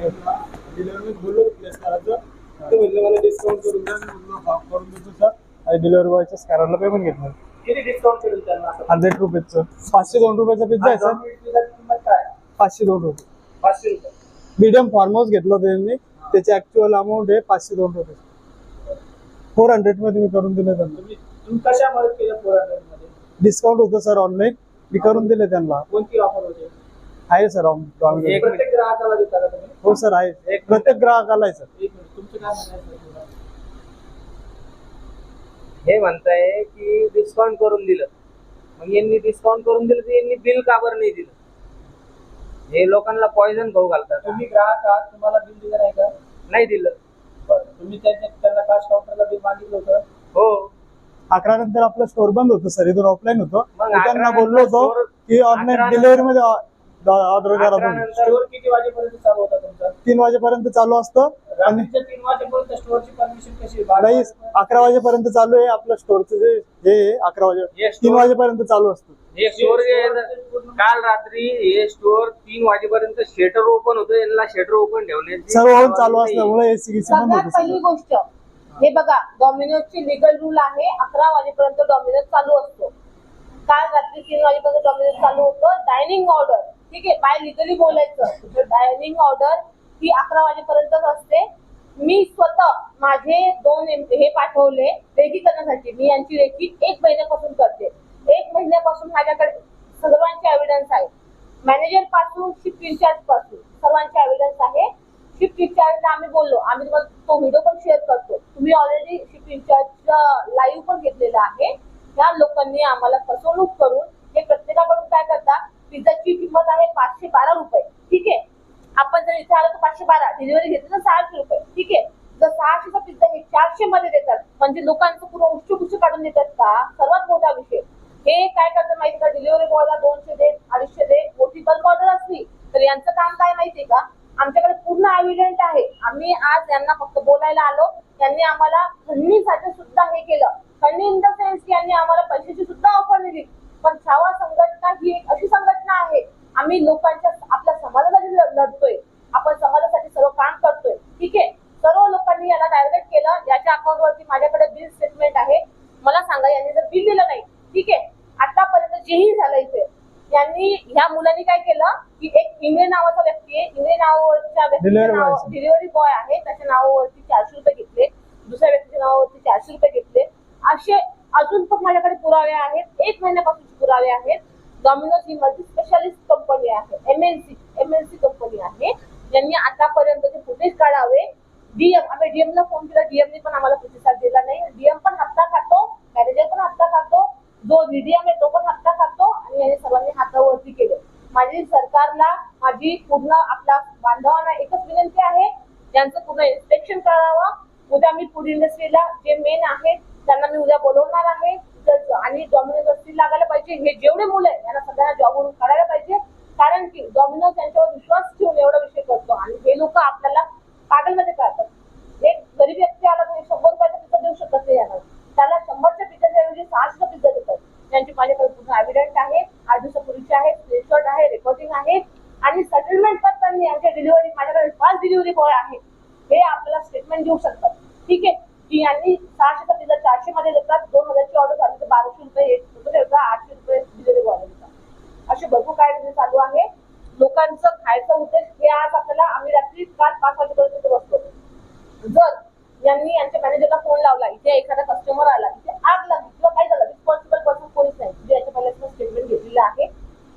Delivery बोललो place करायचं ते म्हणले मला डिस्काउंट करून द्या मी म्हणलो करून देतो सर आणि डिलिव्हरी बॉयच्या स्कॅनरला पेमेंट घेतलं किती डिस्काउंट केलं त्यांना असं? हंड्रेड रुपीजचं. पाचशे दोन रुपयाचा पिझ्झा आहे सर किंमत काय पाचशे दोन रुपये. पाचशे रुपये मीडियम फार्म हाऊस घेतलं होतं त्यांनी त्याची ऍक्च्युअल अमाऊंट आहे पाचशे दोन रुपये. फोर हंड्रेडमध्ये मी करून दिले त्यांना. तुम्ही तुम्ही कशा मदत डिस्काउंट होतं सर ऑनलाईन मी करून दिले त्यांना. कोणती आहे सर एक प्रत्येक ग्राहकाला देता का तुम्ही? हो सर आहे. प्रत्येक ग्राहकाला आहे सर. एक मिनिट. तुमचं काय म्हणायचं आहे? हे म्हणताय की डिस्काउंट करून दिलं. मग यांनी डिस्काउंट करून दिलं तर यांनी बिल का बरं नाही दिलं? हे लोकांना पॉइझन खाऊ घालतात. तुम्ही ग्राहक आहात तुम्हाला बिल दिलं नाही का? नाही दिलं. बरं. तुम्ही त्यांच्या त्यांना काश काउंटरला बिल मागितलं होतं? हो. अकरा नंतर आपलं स्टोर बंद होतं सर. इथून ऑफलाईन होतं. त्यांना बोललो होतो की ऑनलाईन अकरा डिलिव्हरी मध्ये ऑर्डर करा तुम्ही स्टोअर किती वाजेपर्यंत चालू होता तुमचा? तीन वाजेपर्यंत चालू असतं. आणि रात्रीच्या तीन वाजेपर्यंत स्टोअरची परमिशन कशी आहे? बारा नाही वाजेपर्यंत? अकरा वाजेपर्यंत चालू आहे. आपलं स्टोअरचं जे हे आहे, अकरा वाजे हे तीन store- वाजेपर्यंत चालू असतं. हे स्टोर जे आहे ना, काल रात्री हे स्टोर तीन वाजेपर्यंत शेटर ओपन होतं. यांना शेटर ओपन ठेवण्याची सर्व होऊन चालू परवानगी नाही. असल्यामुळे एसीसी बंद सगळ्यात होतं पहिली सगळं. गोष्ट हे बघा डॉमिनोजची लिगल रूल आहे अकरा वाजेपर्यंत डॉमिनोज चालू असतो. काल रात्री तीन वाजेपर्यंत डॉमिनोज चालू होतं. डायनिंग ऑर्डर ठीक आहे बाय लिगली बोलायचं. डायनिंग ऑर्डर ही अकरा वाजेपर्यंतच असते. मी स्वतः माझे दोन एम- हे पाठवले रेखी करण्यासाठी मी यांची रेखी एक महिन्यापासून करते. एक महिन्यापासून माझ्याकडे सर्वांचे एव्हिडन्स आहे. मॅनेजरपासून शिफ्ट इन्चार्जपासून सर्वांचे एव्हिडन्स आहे. शिफ्ट इन्चार्जला आम्ही बोललो. आम्ही तुम्हाला तो व्हिडिओ पण शेअर करतो. तुम्ही ऑलरेडी शिफ्ट इन्चार्जचा लाईव्ह पण घेतलेला आहे. त्या लोकांनी आम्हाला फसवणूक करून हे प्रत्येकाकडून काय करतात? पिझ्झाची किंमत आहे पाचशे बारा रुपये. ठीक आहे? आपण जर इथे आलो तर पाचशे बारा. डिलिव्हरी घेतो ना सहाशे रुपये. ठीक आहे? जर सहाशेचा पिझ्झा हे चारशे मध्ये देतात म्हणजे लोकांचं पूर्ण उच्च काढून देतात का? सर्वात मोठा विषय. हे काय करतात माहिती का? डिलिव्हरी बॉयला दोनशे दे अडीचशे दे. मोठी बल्क ऑर्डर असली तर यांचं काम काय माहितीये का? आमच्याकडे पूर्ण एव्हिडेंट आहे. आम्ही आज यांना फक्त बोलायला आलो. त्यांनी आम्हाला खंडणीसाठी सुद्धा हे केलं. खंडणी इन द सेन्स की यांनी आम्हाला पैशाची सुद्धा ऑफर दिली. पण छावा संघटना ही एक अशी संघटना आम्ही लोकांच्या आपल्या समाजासाठी लढतोय. आपण समाजासाठी सर्व काम करतोय. ठीक आहे? सर्व लोकांनी याला डायरेक्ट केलं. याच्या अकाउंट वरती माझ्याकडे बिल स्टेटमेंट आहे. मला सांगा यांनी जर बिल दिलं नाही. ठीक आहे? आतापर्यंत जेही झालं इथे यांनी ह्या मुलांनी काय केलं? की एक इंग्रे नावाचा व्यक्ती आहे. इंग्रे नावावरच्या व्यक्तीचं नाव. डिलिव्हरी बॉय आहे. त्याच्या नावावरती चारशे रुपये घेतले. दुसऱ्या व्यक्तीच्या नावावरती चारशे रुपये घेतले. असे अजून पण माझ्याकडे पुरावे आहेत. एक महिन्यापासूनचे पुरावे आहेत. डॉमिनोज ही मल्टी स्पेशालिस्ट कंपनी आहे. एमएनसी एमएनसी कंपनी आहे. ज्यांनी आतापर्यंतचे फुटेज काढावे. डीएम आम्ही डीएमला फोन केला. डीएमने पण आम्हाला प्रतिसाद दिला नाही. डीएम पण हप्ता खातो. मॅनेजर पण हप्ता खातो. जो डीडीएम आहे तो पण हप्ता खातो. आणि यांनी सर्वांनी हातावरती केले. माझी सरकारला माझी पूर्ण आपल्या बांधवांना एकच विनंती आहे. यांचं पूर्ण इन्स्पेक्शन करावं. उद्या मी फूड इंडस्ट्रीला जे मेन आहेत त्यांना मी उद्या बोलवणार आहे. आणि डॉमिनोज असतील लागायला पाहिजे हे जेवढे मुलं आहेत त्यांना सगळ्यांना जॉबवरून काढायला पाहिजे. कारण की डॉमिनोज त्यांच्यावर विश्वास ठेवून एवढा विषय करतो. आणि हे लोक आपल्याला पागलमध्ये काढतात एक गरीब व्यक्ती आला तरी शंभर रुपयाचा पिझ्झा देऊ शकत नाही याला. त्याला शंभरच्या पिझ्झाच्या ऐवजी सहाशेचा पिझ्झा देतात. त्यांची माझ्याकडे पूर्ण एव्हिडंट आहे. आठ दिवसापूर्वीचे आहे स्क्रीनशॉट आहे रेकॉर्डिंग आहे. आणि सेटलमेंट पण त्यांनी यांच्या डिलिव्हरी माझ्याकडे पाच डिलिव्हरी बॉय आहे. हे आपल्याला स्टेटमेंट देऊ शकतात. ठीक आहे? की यांनी सहाशेचा पिझ्झा चारशे मध्ये देतात. दोन हजारची ऑर्डर झाली तर बाराशे रुपये एक रुपये आठशे रुपये डिलिव्हरी बॉय देतात. असे भरपूर काय चालू आहे. लोकांचं खायचं उद्देश हे आज आपल्याला आम्ही रात्री काल पाच वाजेपर्यंत तिथे बसतो जर यांनी यांच्या मॅनेजरला फोन लावला इथे एखादा कस्टमर आला इथे आग लागली किंवा काय झालं रिस्पॉन्सिबल पर्सन कोणीच नाही. जे याच्या पहिल्याचं स्टेटमेंट घेतलेलं आहे.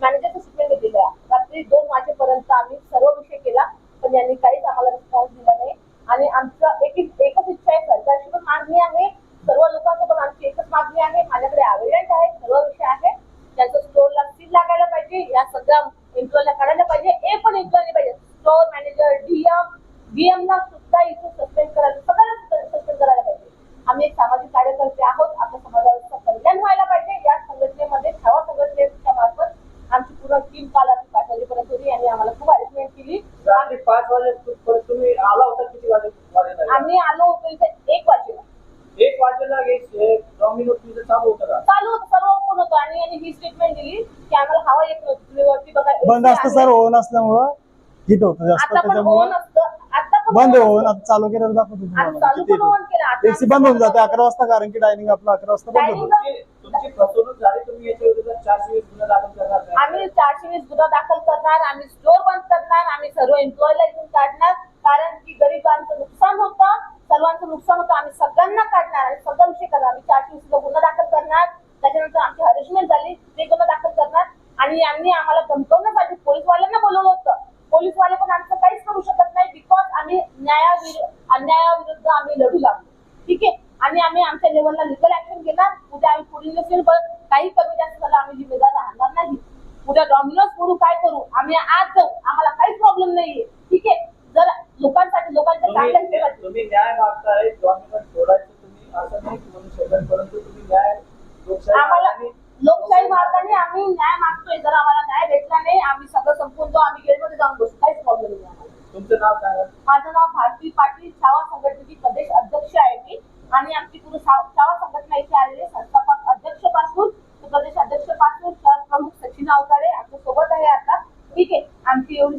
मॅनेजरचं स्टेटमेंट घेतलेलं आहे. रात्री दोन वाजेपर्यंत आम्ही सर्व विषय केला पण यांनी काहीच आम्हाला रिस्पॉन्स दिला नाही. आणि आमचं एक एकच इच्छा आहे सरकारची पण मागणी आहे सर्व लोकांचं पण आमची एकच मागणी आहे माझ्याकडे एव्हिडंट आहे सर्व विषय आहे त्यांचं स्टोरला सील लागायला पाहिजे या सगळ्या एम्प्लॉयला काढायला पाहिजे ए पण एम्प्लॉयला पाहिजे स्टोर मॅनेजर डीएम डीएम ला सुद्धा इथून सस्पेंड करायला सगळ्यांना सस्पेंड करायला पाहिजे आम्ही एक सामाजिक कार्यकर्ते आहोत. आपल्या समाजाचं कल्याण व्हायला पाहिजे. या संघटनेमध्ये छावा संघटनेच्या मार्फत आमची पूर्ण टीम काल रात्री पाच वाजेपर्यंत होती यांनी आम्हाला खूप अरेंजमेंट केली. रात्री पाच वाजे तुम्ही आला होता किती वाजे आम्ही आलो होतो इथे एक वाजेला. एक वाजेला पिझ्झा चालू होतं का? चालू होतं सर्व ओपन होतं आणि यांनी ही स्टेटमेंट दिली की आम्हाला हवा येत नव्हती. तुम्ही वरती बघा बंद असतं. सर ओव्हन असल्यामुळं हिट होतं जास्त त्याच्यामुळे ओन असतं आता पण बंद होऊन. आता चालू केल्यावर दाखवतो आणि चालू पण on केलं. आता एसी बंद होऊन जाते अकरा वाजता कारण की डायनिंग आपलं अकरा वाजता बंद होतं तुमची तुमची फसवणूक झाली तुम्ही याच्या विरोधात चारशे वीस गुन्हा दाखल करणार का? आम्ही चारशे वीस गुन्हा दाखल करणार आम्ही स्टोर बंद करणार आम्ही सर्व एम्प्लॉयला इथून काढणार कारण की गरिबांचं नुकसान होतं सर्वांचं नुकसान होतं आम्ही सगळ्यांना काढणार आणि सगळं विषय करणार आम्ही चारशे वीस गुन्हा दाखल करणार त्याच्यानंतर आमची हरेसमेंट झाली ते गुन्हा दाखल करणार आणि यांनी आम्हाला धमकवण्यासाठी पोलीसवाल्यांना बोलवलं होतं पोलीसवाले पण आमचं काहीच करू शकत नाही बिकॉज आम्ही न्यायाविरुद्ध अन्यायाविरुद्ध आम्ही लढू लागलो. ठीक आहे? आणि आम्ही आमच्या लेवलला लिगल ऍक्शन घेणार. उद्या आम्ही पुढील नसेल पण काही कमी जास्त झालं आम्ही जिम्मेदार राहणार नाही. उद्या डॉमिनोज पुढे काय करू? आम्ही आज जाऊ. आम्हाला काहीच प्रॉब्लेम नाहीये. ठीक आहे? जर लोकांसाठी लोकांच्या तुम्ही न्याय मागताय सोडायचं तुम्ही असं नाही म्हणू शकत परंतु तुम्ही न्याय आम्हाला लोकशाही मार्गाने आम्ही न्याय मागतोय. जर आम्हाला न्याय भेटला नाही आम्ही सगळं संपून आम्ही गेटमध्ये जाऊन बसू. काहीच प्रॉब्लेम नाही आम्हाला. तुमचं नाव सांगा माझं नाव भारती पाटील. छावा संघटनेची प्रदेश अध्यक्ष आहे मी. आणि आमची पूर्ण छाव- संघटना इथे आलेले संस्थापक अध्यक्षपासून प्रदेश अध्यक्षपासून शहर प्रमुख सचिन अवताडे आमच्यासोबत आहे आता. ठीक आहे. आमची एवढी